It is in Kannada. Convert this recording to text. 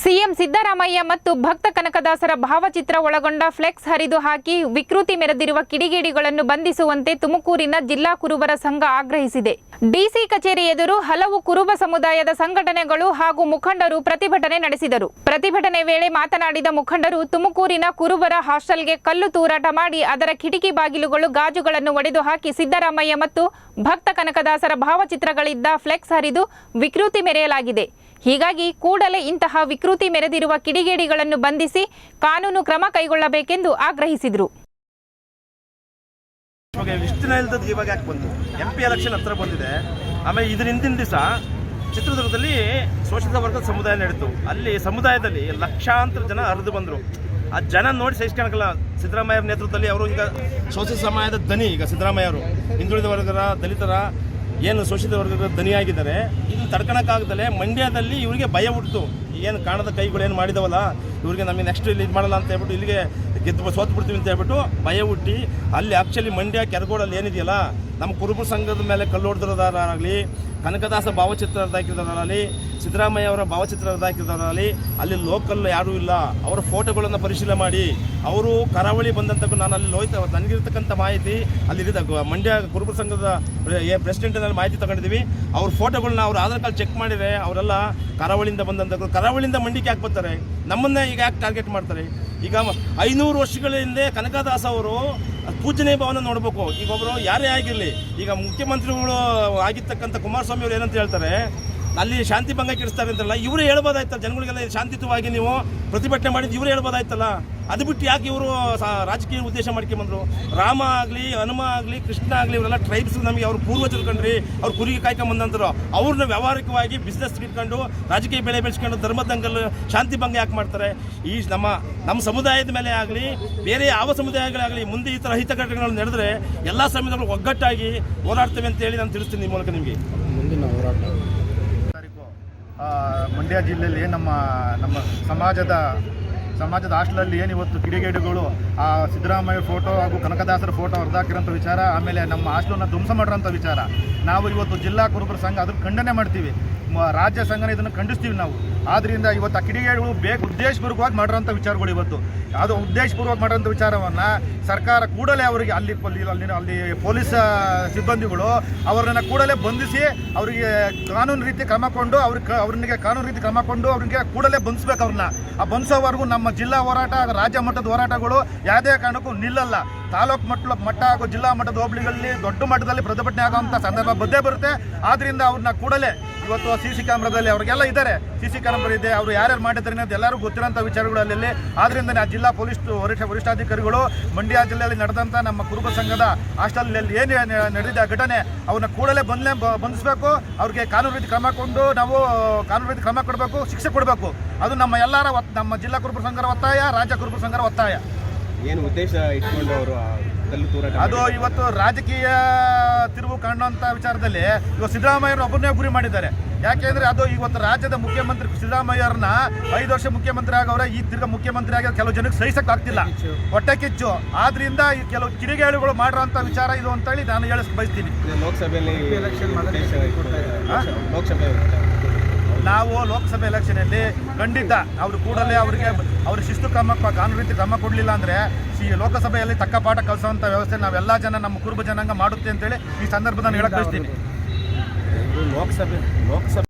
ಸಿಎಂ ಸಿದ್ದರಾಮಯ್ಯ ಮತ್ತು ಭಕ್ತ ಕನಕದಾಸರ ಭಾವಚಿತ್ರ ಒಳಗೊಂಡ ಫ್ಲೆಕ್ಸ್ ಹರಿದು ಹಾಕಿ ವಿಕೃತಿ ಮೆರೆದಿರುವ ಕಿಡಿಗೇಡಿಗಳನ್ನು ಬಂಧಿಸುವಂತೆ ತುಮಕೂರಿನ ಜಿಲ್ಲಾ ಕುರುಬರ ಸಂಘ ಆಗ್ರಹಿಸಿದೆ. ಡಿಸಿ ಕಚೇರಿ ಎದುರು ಹಲವು ಕುರುಬ ಸಮುದಾಯದ ಸಂಘಟನೆಗಳು ಹಾಗೂ ಮುಖಂಡರು ಪ್ರತಿಭಟನೆ ನಡೆಸಿದರು. ಪ್ರತಿಭಟನೆ ವೇಳೆ ಮಾತನಾಡಿದ ಮುಖಂಡರು, ತುಮಕೂರಿನ ಕುರುಬರ ಹಾಸ್ಟೆಲ್ಗೆ ಕಲ್ಲು ತೂರಾಟ ಮಾಡಿ ಅದರ ಕಿಟಕಿ ಬಾಗಿಲುಗಳು ಗಾಜುಗಳನ್ನು ಒಡೆದು ಹಾಕಿ ಸಿದ್ದರಾಮಯ್ಯ ಮತ್ತು ಭಕ್ತ ಕನಕದಾಸರ ಭಾವಚಿತ್ರಗಳಿದ್ದ ಫ್ಲೆಕ್ಸ್ ಹರಿದು ವಿಕೃತಿ ಮೆರೆಯಲಾಗಿದೆ. ಹೀಗಾಗಿ ಕೂಡಲೇ ಇಂತಹ ವಿಕೃತಿ ಮೆರೆದಿರುವ ಕಿಡಿಗೇಡಿಗಳನ್ನು ಬಂಧಿಸಿ ಕಾನೂನು ಕ್ರಮ ಕೈಗೊಳ್ಳಬೇಕೆಂದು ಆಗ್ರಹಿಸಿದರು. ಇವಾಗ ಯಾಕೆ ಎಂ ಪಿ ಎಲೆಕ್ಷನ್ ಹತ್ರ ಬಂದಿದೆ. ಆಮೇಲೆ ಇದ್ರ ಹಿಂದಿನ ದಿವಸ ಚಿತ್ರದುರ್ಗದಲ್ಲಿ ಶೋಷಿತ ವರ್ಗದ ಸಮುದಾಯ ನಡೀತು ಅಲ್ಲಿ ಸಮುದಾಯದಲ್ಲಿ ಲಕ್ಷಾಂತರ ಜನ ಹರಿದು ಬಂದರು. ಆ ಜನ ನೋಡಿ ಸಹಿಸ್ಕೊಳಕಲ್ಲ ಸಿದ್ದರಾಮಯ್ಯ ನೇತೃತ್ವದಲ್ಲಿ ಅವರು ಈಗ ಶೋಷಿತ ಸಮಾಜದ ದನಿ ಈಗ ಸಿದ್ದರಾಮಯ್ಯ ಅವರು ಹಿಂದುಳಿದ ವರ್ಗದ ದಲಿತರ ಏನು ಶೋಷಿತ ವರ್ಗದ ದನಿಯಾಗಿದ್ದಾರೆ, ಇದು ತಡ್ಕೊಳಕ್ಕಾಗದಲ್ಲೇ ಮಂಡ್ಯದಲ್ಲಿ ಇವರಿಗೆ ಭಯ ಹುಟ್ಟಿತು. ಏನು ಕಾಣದ ಕೈಗಳು ಏನು ಮಾಡಿದವಲ್ಲ, ಇವರಿಗೆ ನಮಗೆ ನೆಕ್ಸ್ಟ್ ಇಲ್ಲಿ ಇದು ಮಾಡಲ್ಲ ಅಂತ ಹೇಳ್ಬಿಟ್ಟು ಇಲ್ಲಿಗೆ ಗೆದ್ದು ಸೋತು ಬಿಡ್ತೀವಿ ಅಂತ ಹೇಳ್ಬಿಟ್ಟು ಭಯ ಹುಟ್ಟಿ ಅಲ್ಲಿ ಆ್ಯಕ್ಚುಲಿ ಮಂಡ್ಯ, ಕೆರಗೋಡಲ್ಲಿ ಏನಿದೆಯಲ್ಲ, ನಮ್ಮ ಕುರುಬ ಸಂಘದ ಮೇಲೆ ಕಲ್ಲು ಹೊಡೆದಿರೋದಾಗಲಿ ಕನಕದಾಸ ಭಾವಚಿತ್ರ ಹಾಕಿರೋದಾಗಲಿ ಸಿದ್ದರಾಮಯ್ಯ ಅವರ ಭಾವಚಿತ್ರ ಹಾಕಿರೋದಾಗಲಿ ಅಲ್ಲಿ ಲೋಕಲ್ ಯಾರೂ ಇಲ್ಲ. ಅವರ ಫೋಟೋಗಳನ್ನು ಪರಿಶೀಲನೆ ಮಾಡಿ. ಅವರು ಕರಾವಳಿ ಬಂದಂಥ ನಾನು ಅಲ್ಲಿ ಹೋಯ್ತು ನನಗಿರ್ತಕ್ಕಂಥ ಮಾಹಿತಿ ಅಲ್ಲಿ ಮಂಡ್ಯ ಕುರುಬ ಸಂಘದ ಪ್ರೆಸಿಡೆಂಟ್ನಲ್ಲಿ ಮಾಹಿತಿ ತಗೊಂಡಿದ್ದೀವಿ. ಅವ್ರ ಫೋಟೋಗಳನ್ನ ಅವ್ರ ಆಧಾರ್ ಕಾರ್ಡ್ ಚೆಕ್ ಮಾಡಿದರೆ ಅವರೆಲ್ಲ ಕರಾವಳಿಯಿಂದ ಬಂದಂಥ ಕರಾವಳಿಯಿಂದ ಮಂಡ್ಯಕ್ಕೆ ಯಾಕೆ ಬರ್ತಾರೆ? ನಮ್ಮನ್ನೇ ಈಗ ಯಾಕೆ ಟಾರ್ಗೆಟ್ ಮಾಡ್ತಾರೆ? ಈಗ ಐನೂರು ವರ್ಷಗಳ ಹಿಂದೆ ಕನಕದಾಸ ಅವರು ಪೂಜನೀಯ ಭಾವನೆ ನೋಡಬೇಕು. ಈಗ ಒಬ್ಬರು ಯಾರೇ ಆಗಿರಲಿ, ಈಗ ಮುಖ್ಯಮಂತ್ರಿಗಳು ಆಗಿರ್ತಕ್ಕಂಥ ಕುಮಾರಸ್ವಾಮಿ ಅವರು ಏನಂತ ಹೇಳ್ತಾರೆ, ಅಲ್ಲಿ ಶಾಂತಿ ಭಂಗ ಕೆಡಿಸ್ತಾರೆ ಅಂತಲ್ಲ ಇವರೇ ಹೇಳ್ಬೋದಾಯ್ತಲ್ಲ, ಜನಗಳಿಗೆಲ್ಲ ಶಾಂತಿಯುತವಾಗಿ ನೀವು ಪ್ರತಿಭಟನೆ ಮಾಡಿದ್ದು ಇವರೇ ಹೇಳ್ಬೋದಾಯ್ತಲ್ಲ? ಅದು ಬಿಟ್ಟು ಯಾಕೆ ಇವರು ರಾಜಕೀಯ ಉದ್ದೇಶ ಮಾಡ್ಕೊಂಬಂದ್ರು ರಾಮ ಆಗಲಿ ಹನುಮ ಆಗಲಿ ಕೃಷ್ಣ ಆಗಲಿ ಇವರೆಲ್ಲ ಟ್ರೈಬ್ಸ್ ನಮಗೆ ಅವ್ರ ಪೂರ್ವಜರು ಕಂಡ್ರಿ ಅವ್ರು ಕುರಿಗೆ ಕಾಯ್ಕೊಂಬಂದಂತರು ಅವ್ರನ್ನ ವ್ಯವಹಾರಿಕವಾಗಿ ಬಿಸ್ನೆಸ್ ಇಟ್ಕೊಂಡು ರಾಜಕೀಯ ಬೆಳೆ ಬೆಳೆಸ್ಕೊಂಡು ಧರ್ಮದಂಗಲ್ ಶಾಂತಿ ಭಂಗ ಯಾಕೆ ಮಾಡ್ತಾರೆ? ಈ ನಮ್ಮ ನಮ್ಮ ಸಮುದಾಯದ ಮೇಲೆ ಆಗಲಿ ಬೇರೆ ಯಾವ ಸಮುದಾಯಗಳಾಗಲಿ ಮುಂದೆ ಈ ಥರ ಹಿತ ಘಟನೆಗಳು ನಡೆದ್ರೆ ಎಲ್ಲ ಸಮುದಾಯಗಳು ಒಗ್ಗಟ್ಟಾಗಿ ಹೋರಾಡ್ತೇವೆ ಅಂತ ಹೇಳಿ ನಾನು ತಿಳಿಸ್ತೀನಿ ಈ ಮೂಲಕ ನಿಮಗೆ. ತಾರೀಕು ಆ, ಮಂಡ್ಯ ಜಿಲ್ಲೆಯಲ್ಲಿ ನಮ್ಮ ನಮ್ಮ ಸಮಾಜದ ಸಮಾಜದ ಹಾಸ್ಟೆಲಲ್ಲಿ ಏನು ಇವತ್ತು ಕಿಡಿಗೇಡಿಗಳು, ಆ ಸಿದ್ದರಾಮಯ್ಯ ಫೋಟೋ ಹಾಗೂ ಕನಕದಾಸರ ಫೋಟೋ ಹೊರದಾಕಿರೋಂಥ ವಿಚಾರ, ಆಮೇಲೆ ನಮ್ಮ ಹಾಸ್ಟೆಲನ್ನು ಧ್ವಂಸ ಮಾಡಿರೋಂಥ ವಿಚಾರ. ನಾವು ಇವತ್ತು ಜಿಲ್ಲಾ ಕುರುಬರ ಸಂಘ ಅದನ್ನು ಖಂಡನೆ ಮಾಡ್ತೀವಿ. ರಾಜ್ಯ ಸಂಘನ ಇದನ್ನು ಖಂಡಿಸ್ತೀವಿ ನಾವು. ಆದ್ರಿಂದ ಇವತ್ತು ಆ ಕಿಡಿಗೇಡಿಗಳು ಬೇಕು, ಉದ್ದೇಶಪೂರ್ವಕವಾಗಿ ಮಾಡಿರೋಂಥ ವಿಚಾರಗಳು ಇವತ್ತು. ಯಾವುದೋ ಉದ್ದೇಶಪೂರ್ವಕ ಮಾಡಿರೋಂಥ ವಿಚಾರವನ್ನು ಸರ್ಕಾರ ಕೂಡಲೇ ಅವರಿಗೆ ಅಲ್ಲಿ ಅಲ್ಲಿ ಅಲ್ಲಿ ಪೊಲೀಸ್ ಸಿಬ್ಬಂದಿಗಳು ಅವರನ್ನು ಕೂಡಲೇ ಬಂಧಿಸಿ ಅವರಿಗೆ ಕಾನೂನು ರೀತಿ ಕ್ರಮ ಕೊಂಡು ಅವ್ರಿಗೆ ಕಾನೂನು ರೀತಿ ಕ್ರಮ ಕೊಂಡು ಅವ್ರಿಗೆ ಕೂಡಲೇ ಬಂಧಿಸ್ಬೇಕು ಅವ್ರನ್ನ. ಆ ಬಂಧಿಸೋವರೆಗೂ ನಮ್ಮ ಜಿಲ್ಲಾ ಹೋರಾಟ, ರಾಜ್ಯ ಮಟ್ಟದ ಹೋರಾಟಗಳು ಯಾವುದೇ ಕಾರಣಕ್ಕೂ ನಿಲ್ಲಲ್ಲ. ತಾಲೂಕು ಮಟ್ಟ ಮಟ್ಟ ಹಾಗೂ ಜಿಲ್ಲಾ ಮಟ್ಟದ ಹೋಬಳಿಗಳಲ್ಲಿ ದೊಡ್ಡ ಮಟ್ಟದಲ್ಲಿ ಪ್ರತಿಭಟನೆ ಆಗುವಂಥ ಸಂದರ್ಭ ಬಂದೇ ಬರುತ್ತೆ. ಆದ್ದರಿಂದ ಅವ್ರನ್ನ ಕೂಡಲೇ ಇವತ್ತು ಸಿ ಸಿ ಕ್ಯಾಮ್ರಾದಲ್ಲಿ ಅವ್ರಿಗೆಲ್ಲ ಇದ್ದಾರೆ. ಸಿ ಸಿ ಕ್ಯಾಮ್ರಾ ಇದೆ. ಅವರು ಯಾರ್ಯಾರು ಮಾಡಿದ್ದಾರೆ ಅನ್ನೋದು ಎಲ್ಲರೂ ಗೊತ್ತಿರೋಂಥ ವಿಚಾರಗಳಲ್ಲಿ ಆದ್ರಿಂದ ಆ ಜಿಲ್ಲಾ ಪೊಲೀಸ್ ವರಿಷ್ಠ ವರಿಷ್ಠಾಧಿಕಾರಿಗಳು ಮಂಡ್ಯ ಜಿಲ್ಲೆಯಲ್ಲಿ ನಡೆದಂಥ ನಮ್ಮ ಕುರುಬ ಸಂಘದ ಹಾಸ್ಟೆಲ್ನಲ್ಲಿ ಏನು ನಡೆದಿದೆ ಘಟನೆ, ಅವ್ರನ್ನ ಕೂಡಲೇ ಬಂದಲೇ ಬಂಧಿಸಬೇಕು. ಅವ್ರಿಗೆ ಕಾನೂನು ರೀತಿ ಕ್ರಮ ಕೊಂಡು ನಾವು ಕಾನೂನು ರೀತಿ ಕ್ರಮ ಕೊಡಬೇಕು, ಶಿಕ್ಷೆ ಕೊಡಬೇಕು. ಅದು ನಮ್ಮ ಎಲ್ಲರ ನಮ್ಮ ಜಿಲ್ಲಾ ಕುರುಬ ಸಂಘದ ಒತ್ತಾಯ, ರಾಜ್ಯ ಕುರುಬ ಸಂಘದ ಒತ್ತಾಯ. ಏನು ಉದ್ದೇಶ ಇಟ್ಕೊಂಡು ಅವರು ಕಲ್ಲು ತೂರಾಟ ಅದು ಇವತ್ತು ರಾಜಕೀಯ ತಿರುವು ಕಾಣುವಂತ ವಿಚಾರದಲ್ಲಿ ಇವತ್ತು ಸಿದ್ದರಾಮಯ್ಯರು ಒಬ್ಬರನ್ನೇ ಗುರಿ ಮಾಡಿದ್ದಾರೆ. ಯಾಕೆಂದ್ರೆ ಅದು ಇವತ್ತು ರಾಜ್ಯದ ಮುಖ್ಯಮಂತ್ರಿ ಸಿದ್ದರಾಮಯ್ಯರನ್ನ ಐದು ವರ್ಷ ಮುಖ್ಯಮಂತ್ರಿ ಆಗವ್ರೆ ಈ ತಿರ್ಗ ಮುಖ್ಯಮಂತ್ರಿ ಆಗಿ ಕೆಲವು ಜನಕ್ಕೆ ಸಹಿಸಕ್ ಆಗ್ತಿಲ್ಲ ಹೊಟ್ಟೆ ಕಿಚ್ಚು. ಆದ್ರಿಂದ ಈ ಕೆಲವು ಕಿಡಿಗೇಳುಗಳು ಮಾಡಿರೋಂಥ ವಿಚಾರ ಇದು ಅಂತೇಳಿ ನಾನು ಹೇಳಕ್ ಬಯಸ್ತೀನಿ. ಲೋಕಸಭೆಯಲ್ಲಿ? ಲೋಕಸಭೆ ನಾವು ಲೋಕಸಭೆ ಎಲೆಕ್ಷನಲ್ಲಿ ಖಂಡಿತ ಅವರು ಕೂಡಲೇ ಅವರಿಗೆ ಅವ್ರ ಶಿಸ್ತು ಕ್ರಮ ಕಾನೂನು ರೀತಿ ಕ್ರಮ ಕೊಡಲಿಲ್ಲ ಅಂದರೆ ಈ ಲೋಕಸಭೆಯಲ್ಲಿ ತಕ್ಕ ಪಾಠ ಕಲಿಸುವಂಥ ವ್ಯವಸ್ಥೆ ನಾವೆಲ್ಲ ಜನ ನಮ್ಮ ಕುರುಬ ಜನಾಂಗ ಮಾಡುತ್ತೆ ಅಂತೇಳಿ ಈ ಸಂದರ್ಭದಲ್ಲಿ ಹೇಳಕ್ಕೆ ಬಯಸ್ತೀನಿ. ಲೋಕಸಭೆ ಲೋಕಸಭೆ